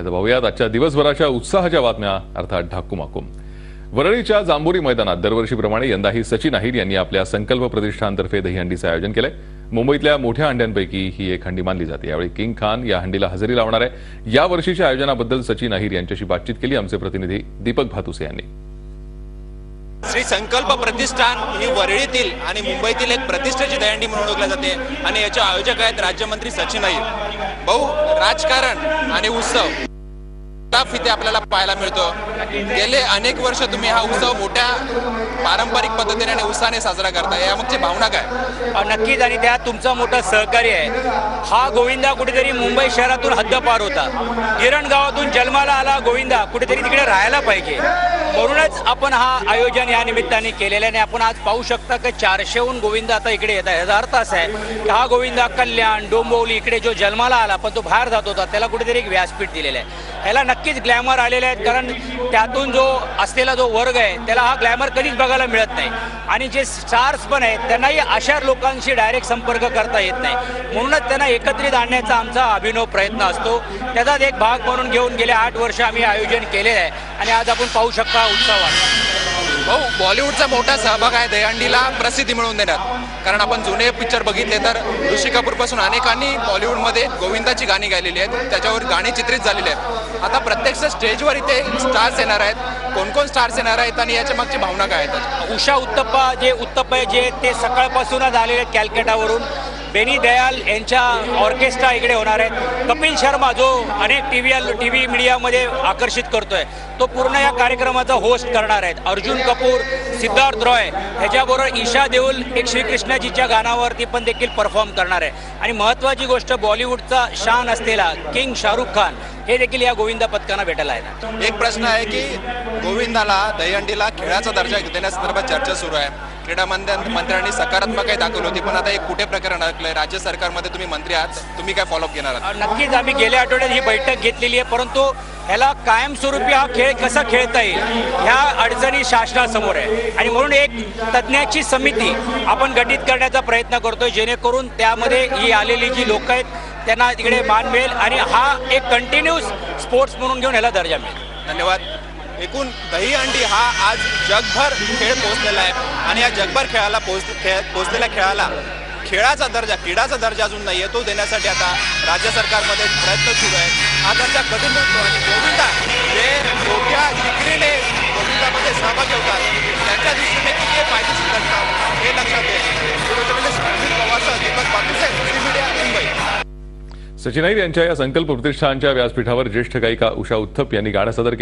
आता पाहूयात आजच्या दिवसभराच्या उत्साहाच्या बातम्या अर्थात ढाकूमाकूम. वरळीच्या जांभोरी मैदानात दरवर्षीप्रमाणे यंदाही सचिन अहिर यांनी आपल्या संकल्प प्रतिष्ठानतर्फे दहीहंडीचं आयोजन केलंय. मुंबईतल्या मोठ्या हंड्यांपैकी ही एक हंडी मानली जाते. यावेळी किंग खान या हंडीला हजेरी लावणार आहे. या वर्षीच्या आयोजनाबद्दल सचिन अहिर यांच्याशी बातचीत केली आमचे प्रतिनिधी दीपक भातुसे यांनी. श्री संकल्प प्रतिष्ठान ही वरळीतील आणि मुंबईतील एक प्रतिष्ठेची दहीहंडी म्हणून ओळखली जाते आणि याचे आयोजक आहेत राज्यमंत्री सचिन अहिर. भाऊ राजकारण आणि उत्सव. ताप इथे आपल्याला पाहायला मिळतो. गेले अनेक वर्ष तुम्ही हा उत्सव मोठ्या पारंपरिक पद्धतीने आणि उत्साहाने साजरा करता. यामागची भावना काय? नक्कीच. आणि त्यात तुमचं मोठं सहकार्य आहे. हा गोविंदा कुठेतरी मुंबई शहरातून हद्दपार होता. किरण गावातून जन्माला आला गोविंदा कुठेतरी तिकडे राहायला पाहिजे. म्हणूनच आपण हा आयोजन या निमित्ताने केलेलं आहे. आणि आपण आज पाहू शकता की चारशेहून गोविंदा आता इकडे येत आहे याचा अर्थ असा आहे की हा गोविंदा कल्याण डोंबवली इकडे जो जन्माला आला पण तो बाहेर जात होता. त्याला कुठेतरी एक व्यासपीठ दिलेलं आहे. ह्याला नक्कीच ग्लॅमर आलेले आहेत कारण त्यातून जो असलेला जो वर्ग आहे त्याला हा ग्लॅमर कधीच बघायला मिळत नाही. आणि जे स्टार्स पण आहेत त्यांनाही अशा लोकांशी डायरेक्ट संपर्क करता येत नाही. म्हणूनच त्यांना एकत्रित आणण्याचा आमचा अभिनव प्रयत्न असतो. त्याचाच एक भाग म्हणून घेऊन गेले आठ वर्ष आम्ही आयोजन केलेलं आहे. आणि आज आपण पाहू शकता उत्सवात भाऊ बॉलिवूडचा मोठा सहभाग आहे दहीहंडीला प्रसिद्धी मिळवून देण्यात. कारण आपण जुने पिक्चर बघितले तर ऋषी कपूरपासून अनेकांनी बॉलिवूडमध्ये गोविंदाची गाणी गायलेली आहेत. त्याच्यावर गाणी चित्रित झालेली आहेत. आता प्रत्यक्ष स्टेजवर इथे स्टार्स येणार आहेत. कोण कोण स्टार्स येणार आहेत आणि याच्या मागची भावना काय आहेत? उषा उत्तप्पा जे उत्तप्पा जे ते सकाळपासूनच आलेले आहेत कॅलकटावरून. बेनी दयाल यांच्या ऑर्केस्ट्रा इकडे होणार आहेत कपिल शर्मा जो अनेक टी व्ही टी व्ही मीडियामध्ये आकर्षित करतोय तो पूर्ण या कार्यक्रमाचा होस्ट करणार आहेत. अर्जुन कपूर सिद्धार्थ रॉय ह्याच्याबरोबर ईशा देऊल एक श्रीकृष्णाजीच्या गाण्यावरती पण देखील परफॉर्म करणार आहे. आणि महत्त्वाची गोष्ट बॉलिवूडचा शान असलेला किंग शाहरुख खान हे देखील या गोविंदा पथकांना भेटायला आहे. एक प्रश्न आहे की गोविंदाला दहीहंडीला खेळाचा दर्जा देण्यासंदर्भात चर्चा सुरू आहे. क्रीडा मंत्र्या- मंत्र्यांनी सकारात्मक काही दाखवली होती पण आता एक कुठे प्रकरण अडकलंय? राज्य सरकारमध्ये तुम्ही मंत्री आहात तुम्ही काय फॉलोअप घेणार आहात? नक्कीच आम्ही गेल्या आठवड्यात ही बैठक घेतलेली आहे परंतु ह्याला कायमस्वरूपी हा खेळ कसा खेळता येईल ह्या अडचणी शासनासमोर आहे. आणि म्हणून एक तज्ज्ञाची समिती आपण गठीत करण्याचा प्रयत्न करतोय जेणेकरून त्यामध्ये ही आलेली जी लोक आहेत त्यांना तिकडे मान मिळेल आणि हा एक कंटिन्यूस स्पोर्ट्स म्हणून घेऊन ह्याला दर्जा मिळेल. धन्यवाद. एकूण दही अंडी हा आज जगभर खेळ पोहोचलेला आहे. आणि या जगभर खेळाला पोच खेळ पोहोचलेल्या खेळाला खेळाचा दर्जा क्रीडाचा दर्जा अजून नाही आहे तो देण्यासाठी आता राज्य सरकारमध्ये प्रयत्न सुरू आहे हा दर्जा कधी मिळतो आणि गोविंदा जे मोठ्या जिकरीने गोविंदामध्ये सहभागी होतात त्यांच्या दृष्टीने किती फायदेशीर ठरतात हे लक्षात येईल. सचिन अहिर यांच्या या संकल्प प्रतिष्ठानच्या व्यासपीठावर ज्येष्ठ गायिका उषा उत्थप यांनी गाणं सादर केलं.